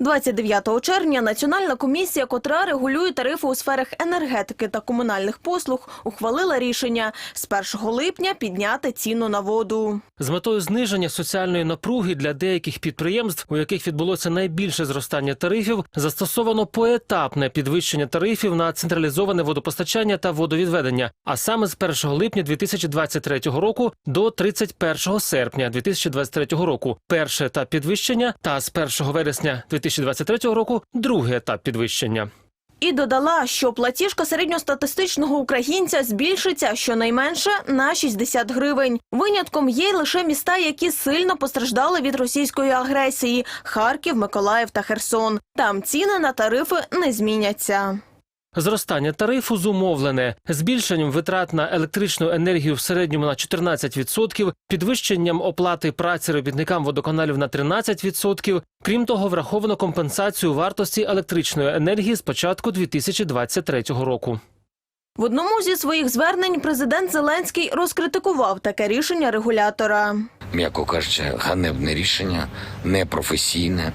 29 червня Національна комісія, котра регулює тарифи у сферах енергетики та комунальних послуг, ухвалила рішення з 1 липня підняти ціну на воду. З метою зниження соціальної напруги для деяких підприємств, у яких відбулося найбільше зростання тарифів, застосовано поетапне підвищення тарифів на централізоване водопостачання та водовідведення, а саме з 1 липня 2023 року до 31 серпня 2023 року. Перший етап підвищення та з 1 вересня 2023 року другий етап підвищення. І додала, що платіжка середньостатистичного українця збільшиться щонайменше на 60 гривень. Винятком є лише міста, які сильно постраждали від російської агресії – Харків, Миколаїв та Херсон. Там ціни на тарифи не зміняться. Зростання тарифу зумовлене збільшенням витрат на електричну енергію в середньому на 14%, підвищенням оплати праці робітникам водоканалів на 13%. Крім того, враховано компенсацію вартості електричної енергії з початку 2023 року. В одному зі своїх звернень президент Зеленський розкритикував таке рішення регулятора. м'яко кажучи, ганебне рішення, непрофесійне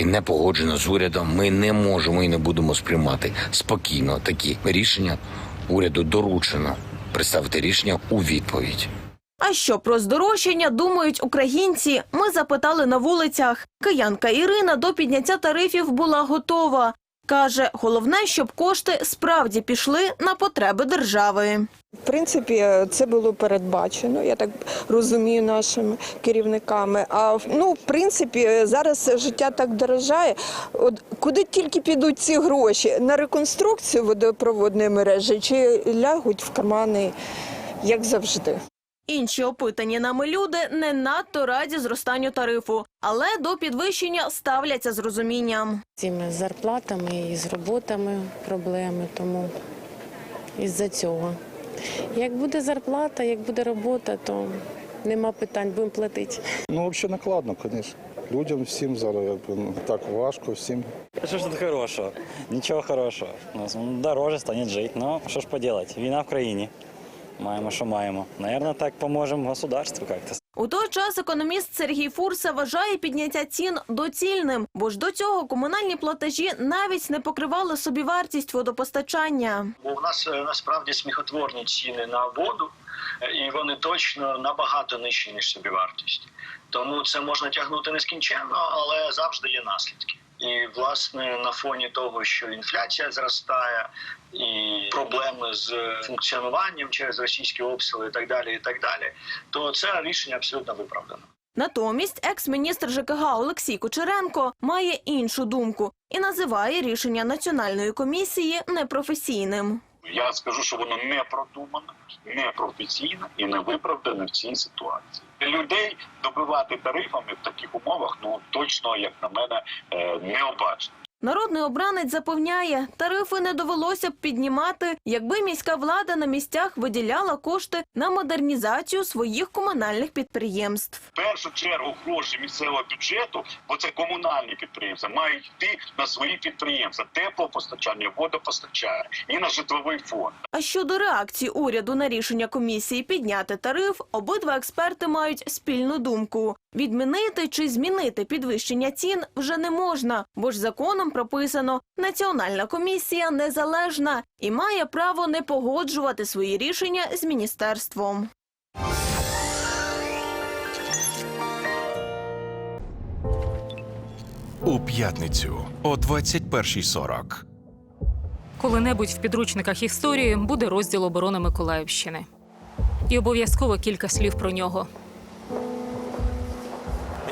і не погоджено з урядом. Ми не можемо і не будемо сприймати спокійно такі рішення. Уряду доручено представити рішення у відповідь. А що про здорожчання думають українці? Ми запитали на вулицях. Киянка Ірина до підняття тарифів була готова. Каже, головне, щоб кошти справді пішли на потреби держави. В принципі, це було передбачено, я так розумію, нашими керівниками. А ну, в принципі, зараз життя так дорожає. От куди тільки підуть ці гроші на реконструкцію водопроводної мережі чи лягуть в кармани, як завжди. Інші опитані нами люди не надто раді зростанню тарифу, але до підвищення ставляться з розумінням. цими зарплатами і з роботами проблеми, тому із-за цього. Як буде зарплата, як буде робота, то нема питань, будемо платити. Ну, взагалі накладно, звісно. Людям всім зараз якби, ну, так важко всім. Что ж тут хорошего? Ничего хорошего. У нас дороже станет жить. Но что ж поделать? Війна в країні. Маємо, що маємо. Наверное, так поможемо государству как-то. У той час економіст Сергій Фурса вважає підняття цін доцільним, бо ж до цього комунальні платежі навіть не покривали собівартість водопостачання. бо в нас е, насправді сміхотворні ціни на воду, е, і вони точно набагато нижчі ніж собівартість. Тому це можна тягнути нескінченно, але завжди є наслідки. І власне на фоні того, що інфляція зростає, і проблеми з функціонуванням через російські обстріли, і так далі, і так далі, то це рішення абсолютно виправдано. Натомість екс-міністр ЖКГ Олексій Кучеренко має іншу думку і називає рішення національної комісії непрофесійним. Я скажу, що воно не продумано, не професійно і не виправдане в цій ситуації. Людей добивати тарифами в таких умовах, ну точно, як на мене, е, необачно. Народний обранець запевняє, тарифи не довелося б піднімати, якби міська влада на місцях виділяла кошти на модернізацію своїх комунальних підприємств. В першу чергу гроші місцевого бюджету, бо це комунальні підприємства, мають йти на свої підприємства, теплопостачання, водопостачання і на житловий фонд. А щодо реакції уряду на рішення комісії підняти тариф, обидва експерти мають спільну думку: відмінити чи змінити підвищення цін вже не можна, бо ж законом прописано, національна комісія незалежна і має право не погоджувати свої рішення з міністерством. У п'ятницю о 21.40. Коли-небудь в підручниках історії буде розділ оборони Миколаївщини. І обов'язково кілька слів про нього.